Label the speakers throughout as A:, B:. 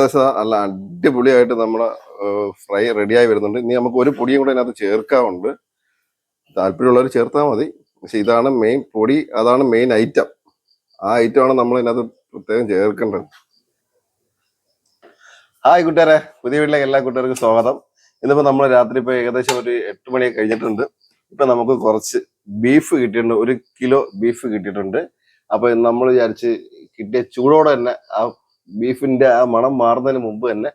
A: നല്ല അടിപൊളിയായിട്ട് നമ്മളെ ഫ്രൈ റെഡിയായി വരുന്നുണ്ട്. ഇനി നമുക്ക് ഒരു പൊടിയും കൂടെ അതിനകത്ത് ചേർക്കാറുണ്ട് താല്പര്യമുള്ളവർ ചേർത്താൽ മതി. പക്ഷെ ഇതാണ് മെയിൻ പൊടി അതാണ് മെയിൻ ഐറ്റം. ആ ഐറ്റമാണ് നമ്മൾ ഇതിനകത്ത് പ്രത്യേകം ചേർക്കേണ്ടത്. ഹായ് കൂട്ടുകാരെ. പുതിയ വീട്ടിലേക്ക് എല്ലാ കൂട്ടുകാർക്കും സ്വാഗതം. ഇന്നിപ്പോ നമ്മൾ രാത്രി ഇപ്പൊ ഏകദേശം ഒരു എട്ട് മണി കഴിഞ്ഞിട്ടുണ്ട്. ഇപ്പൊ നമുക്ക് കുറച്ച് ബീഫ് കിട്ടിയിട്ടുണ്ട്. ഒരു കിലോ ബീഫ് കിട്ടിയിട്ടുണ്ട്. അപ്പൊ നമ്മൾ വിചാരിച്ച് കിട്ടിയ ചൂടോടെ തന്നെ ആ ബീഫിന്റെ ആ മണം മാറുന്നതിന് മുമ്പ് തന്നെ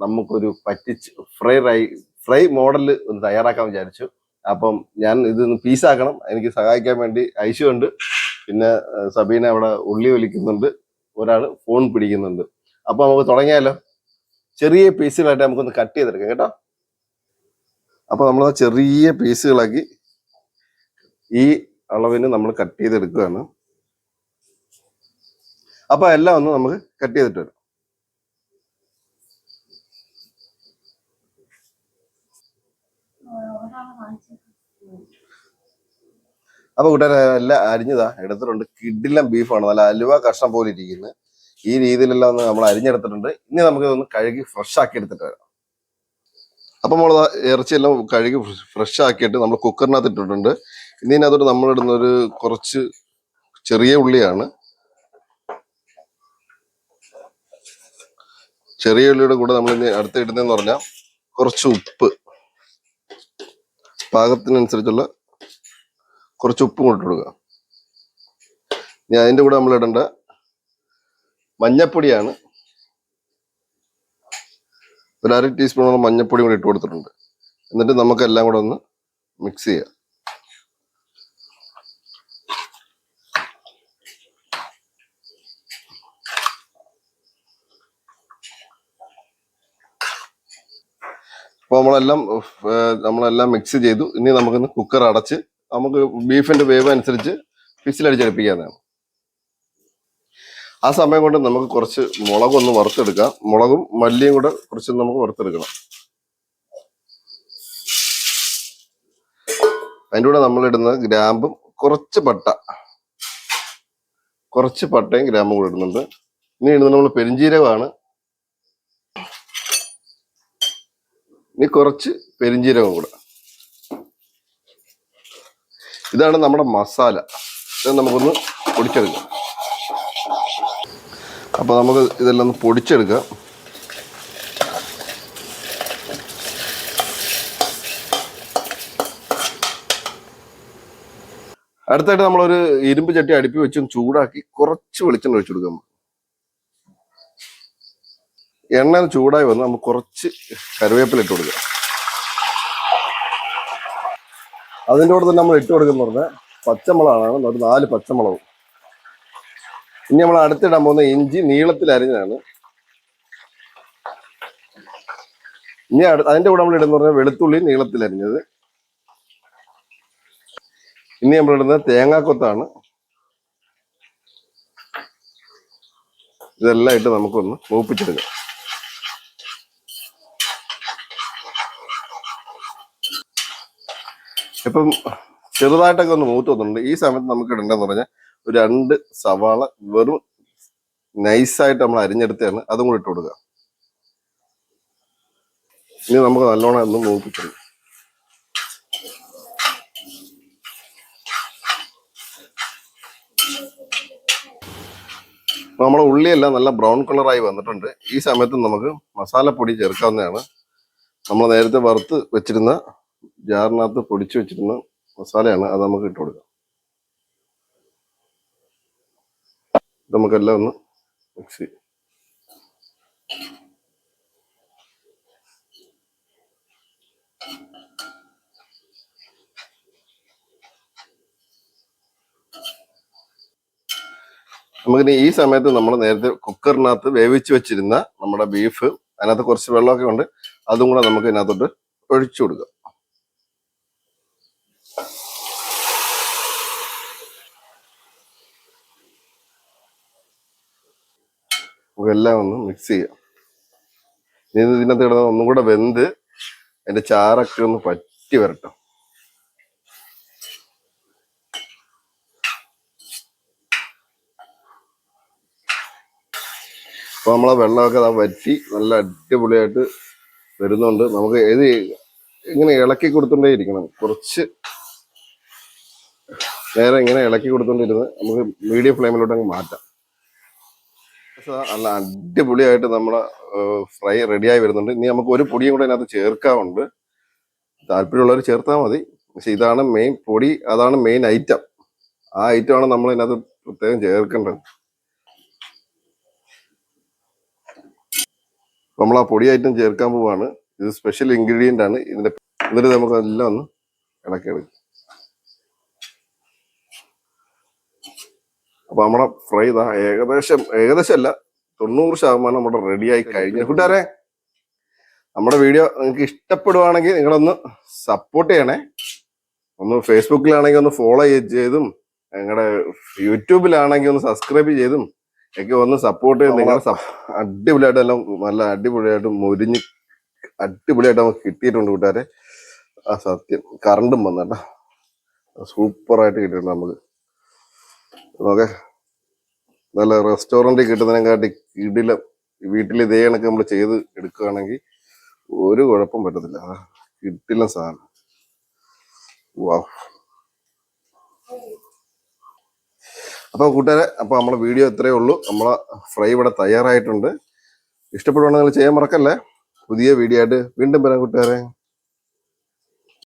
A: നമുക്കൊരു പറ്റിച്ച് ഫ്രൈ റൈ ഫ്രൈ മോഡൽ ഒന്ന് തയ്യാറാക്കാൻ വിചാരിച്ചു. അപ്പം ഞാൻ ഇതൊന്ന് പീസാക്കണം. എനിക്ക് സഹായിക്കാൻ വേണ്ടി ഐശു ഉണ്ട്. പിന്നെ സബീന അവിടെ ഉള്ളി വലിക്കുന്നുണ്ട് ഒരാൾ ഫോൺ പിടിക്കുന്നുണ്ട്. അപ്പൊ നമുക്ക് തുടങ്ങിയാലോ? ചെറിയ പീസുകളായിട്ട് നമുക്കൊന്ന് കട്ട് ചെയ്തെടുക്കാം കേട്ടോ. അപ്പൊ നമ്മൾ ചെറിയ പീസുകളാക്കി ഈ അളവിന് നമ്മൾ കട്ട് ചെയ്തെടുക്കുകയാണ്. അപ്പൊ എല്ലാം ഒന്ന് നമുക്ക് കട്ട് ചെയ്തിട്ട് വരാം. അപ്പൊ കൂട്ടുകാരെ എല്ലാം അരിഞ്ഞതാ. എടുത്തിട്ടുണ്ട്. കിഡിലും ബീഫാണ്. നല്ല അലുവ കഷ്ണം പോലെ ഇരിക്കുന്നത് ഈ രീതിയിലെല്ലാം ഒന്ന് നമ്മൾ അരിഞ്ഞെടുത്തിട്ടുണ്ട്. ഇനി നമുക്ക് ഇതൊന്ന് കഴുകി ഫ്രഷ് ആക്കി എടുത്തിട്ട് വരാം. അപ്പൊ നമ്മൾ ഇറച്ചിയെല്ലാം കഴുകി ഫ്രഷ് ആക്കിയിട്ട് നമ്മൾ കുക്കറിനകത്ത് ഇട്ടിട്ടുണ്ട്. ഇനി ഇടുന്ന ഒരു കുറച്ച് ചെറിയ ഉള്ളിയാണ്. ചെറിയ ഉള്ളിയുടെ കൂടെ നമ്മൾ ഇനി അടുത്ത് ഇടുന്നതെന്ന് പറഞ്ഞാൽ കുറച്ച് ഉപ്പ്. പാകത്തിനനുസരിച്ചുള്ള കുറച്ച് ഉപ്പ് ഇട്ട് കൊടുക്കുക. ഇനി അതിന്റെ കൂടെ നമ്മൾ ഇടേണ്ട മഞ്ഞപ്പൊടിയാണ്. ഒരു അര ടീസ്പൂണോളം മഞ്ഞപ്പൊടി കൂടി ഇട്ട് കൊടുത്തിട്ടുണ്ട്. എന്നിട്ട് നമുക്കെല്ലാം കൂടെ ഒന്ന് മിക്സ് ചെയ്യാം. അപ്പോൾ നമ്മളെല്ലാം നമ്മളെല്ലാം മിക്സ് ചെയ്തു. ഇനി നമുക്കൊന്ന് കുക്കർ അടച്ച് നമുക്ക് ബീഫിന്റെ വേവ് അനുസരിച്ച് വിസിലടിച്ചടുപ്പിക്കാനാണ് ആ സമയം കൊണ്ട് നമുക്ക് കുറച്ച് മുളകൊന്ന് വറുത്തെടുക്കാം. മുളകും മല്ലിയും കൂടെ കുറച്ച് നമുക്ക് വറുത്തെടുക്കണം. അതിന്റെ കൂടെ നമ്മളിടുന്ന ഗ്രാമ്പും കുറച്ച് പട്ട. കുറച്ച് പട്ടയും ഗ്രാമ്പും കൂടെ ഇടുന്നുണ്ട്. ഇനി ഇടുന്നത് നമ്മൾ പെരിഞ്ജീരകമാണ് ഇനി കുറച്ച് പെരിഞ്ജീരകം കൂടെ. ഇതാണ് നമ്മുടെ മസാല. ഇത് നമുക്കൊന്ന് പൊടിച്ചെടുക്കാം. അപ്പൊ നമുക്ക് ഇതെല്ലാം ഒന്ന് പൊടിച്ചെടുക്കാം. അടുത്തായിട്ട് നമ്മളൊരു ഇരുമ്പ് ചട്ടി അടുപ്പി വെച്ചും ചൂടാക്കി കുറച്ച് വെളിച്ചെണ്ണ ഒഴിച്ചു കൊടുക്കാം. എണ്ണ ചൂടായി വന്ന് നമുക്ക് കുറച്ച് കരുവേപ്പില ഇട്ട് കൊടുക്കുക അതിന്റെ കൂടെ തന്നെ നമ്മൾ ഇട്ട് കൊടുക്കുന്ന പറഞ്ഞാൽ പച്ചമുളകാണ്. ഒരു നാല് പച്ചമുളകും. ഇനി നമ്മൾ അടുത്തിടാൻ പോകുന്ന ഇഞ്ചി നീളത്തിൽ അരിഞ്ഞാണ് ഇനി അടു അതിന്റെ കൂടെ നമ്മൾ ഇടുന്ന പറഞ്ഞാൽ വെളുത്തുള്ളി നീളത്തിൽ അരിഞ്ഞത്. ഇനി നമ്മൾ ഇടുന്നത് തേങ്ങാക്കൊത്താണ്. ഇതെല്ലാം ഇട്ട് നമുക്കൊന്ന് മൂപ്പിച്ചെടുക്കാം. ഇപ്പം ചെറുതായിട്ടൊക്കെ ഒന്ന് മൂത്ത് വന്നിട്ടുണ്ട്. ഈ സമയത്ത് നമുക്ക് ഇടേണ്ടതെന്ന് പറഞ്ഞാൽ ഒരു രണ്ട് സവാള വെറും നൈസായിട്ട് നമ്മൾ അരിഞ്ഞെടുത്താണ് അതും കൂടി ഇട്ട് കൊടുക്കുക. ഇനി നമുക്ക് നല്ലോണം ഒന്ന് മൂപ്പിക്കുന്നു നമ്മുടെ ഉള്ളിയെല്ലാം നല്ല ബ്രൗൺ കളറായി വന്നിട്ടുണ്ട്. ഈ സമയത്ത് നമുക്ക് മസാലപ്പൊടി ചേർക്കാവുന്നതാണ്. നമ്മൾ നേരത്തെ വറുത്ത് വെച്ചിരുന്ന ജാറിനകത്ത് പൊടിച്ചു വെച്ചിരുന്ന മസാലയാണ് അത് നമുക്ക് ഇട്ട് കൊടുക്കാം. നമുക്കെല്ലാം ഒന്ന് മിക്സ് നമുക്കിനി ഈ സമയത്ത് നമ്മൾ നേരത്തെ കുക്കറിനകത്ത് വേവിച്ച് വെച്ചിരുന്ന നമ്മുടെ ബീഫ് അതിനകത്ത് കുറച്ച് വെള്ളമൊക്കെ ഉണ്ട്. അതും കൂടെ നമുക്ക് ഇതിനകത്തോട്ട് ഒഴിച്ചു കൊടുക്കാം. നമുക്കെല്ലാം ഒന്ന് മിക്സ് ചെയ്യാം. ഇത് ഇതിനകത്ത് കിടന്ന് ഒന്നും കൂടെ വെന്ത് അതിന്റെ ചാറൊക്കെ ഒന്ന് പറ്റി വരട്ടെ. അപ്പൊ നമ്മളെ വെള്ളമൊക്കെ അത് വറ്റി നല്ല അടിപൊളിയായിട്ട് വരുന്നുണ്ട്. നമുക്ക് ഏത് ഇങ്ങനെ ഇളക്കി കൊടുത്തോണ്ടേ ഇരിക്കണം. കുറച്ച് നേരെ ഇങ്ങനെ ഇളക്കി കൊടുത്തോണ്ടിരുന്ന് നമുക്ക് മീഡിയം ഫ്ലെയിമിലോട്ട് അങ്ങ് മാറ്റാം. നല്ല അടിപൊളിയായിട്ട് നമ്മൾ ഫ്രൈ റെഡിയായി വരുന്നുണ്ട്. ഇനി നമുക്ക് ഒരു പൊടിയും കൂടെ അതിനകത്ത് ചേർക്കാറുണ്ട് താല്പര്യമുള്ളവർ ചേർത്താൽ മതി. പക്ഷെ ഇതാണ് മെയിൻ പൊടി അതാണ് മെയിൻ ഐറ്റം ആ ഐറ്റമാണ് നമ്മൾ ഇതിനകത്ത് പ്രത്യേകം ചേർക്കേണ്ടത്. നമ്മൾ ആ പൊടി ഐറ്റം ചേർക്കാൻ പോവാണ്. ഇത് സ്പെഷ്യൽ ഇൻഗ്രീഡിയന്റ് ആണ്. ഇതിന്റെ എന്നിട്ട് നമുക്ക് എല്ലാം ഒന്ന് ഇളക്കിയെടുക്കാം അപ്പൊ നമ്മുടെ ഫ്രൈ ഇതാ ഏകദേശം ഏകദേശം അല്ല തൊണ്ണൂറ് ശതമാനം നമ്മുടെ റെഡിയായി കഴിഞ്ഞു. കൂട്ടുകാരെ നമ്മുടെ വീഡിയോ നിങ്ങൾക്ക് ഇഷ്ടപ്പെടുവാണെങ്കിൽ നിങ്ങളൊന്ന് സപ്പോർട്ട് ചെയ്യണേ. ഒന്ന് ഫേസ്ബുക്കിലാണെങ്കിൽ ഒന്ന് ഫോളോ ചെയ്തും നിങ്ങളുടെ യൂട്യൂബിലാണെങ്കിൽ ഒന്ന് സബ്സ്ക്രൈബ് ചെയ്തും ഒക്കെ ഒന്ന് സപ്പോർട്ട് ചെയ്ത് നിങ്ങളുടെ അടിപൊളിയായിട്ട് എല്ലാം നല്ല അടിപൊളിയായിട്ട് മുരിഞ്ഞ് അടിപൊളിയായിട്ട് നമുക്ക് കിട്ടിയിട്ടുണ്ട് കൂട്ടുകാരെ. ആ സത്യം കറണ്ടും വന്നേട്ടാ സൂപ്പറായിട്ട് കിട്ടിയിട്ടുണ്ട് നമുക്ക്. ഓക്കെ. നല്ല റെസ്റ്റോറന്റിൽ കിട്ടുന്നതിനെക്കാട്ടി ഇടില വീട്ടിൽ ഇതേ കണക്ക് നമ്മൾ ചെയ്ത് എടുക്കുകയാണെങ്കിൽ ഒരു കുഴപ്പം പറ്റത്തില്ല. കിട്ടില്ല സാധനം. വാ. അപ്പോൾ കൂട്ടുകാരെ അപ്പോൾ നമ്മുടെ വീഡിയോ ഇത്രയേ ഉള്ളൂ. നമ്മളെ ഫ്രൈ ഇവിടെ തയ്യാറായിട്ടുണ്ട്. ഇഷ്ടപ്പെടുവാണെങ്കിൽ ചെയ്യാൻ മറക്കല്ലേ? പുതിയ വീഡിയോ ആയിട്ട് വീണ്ടും വരാം കൂട്ടുകാരെ.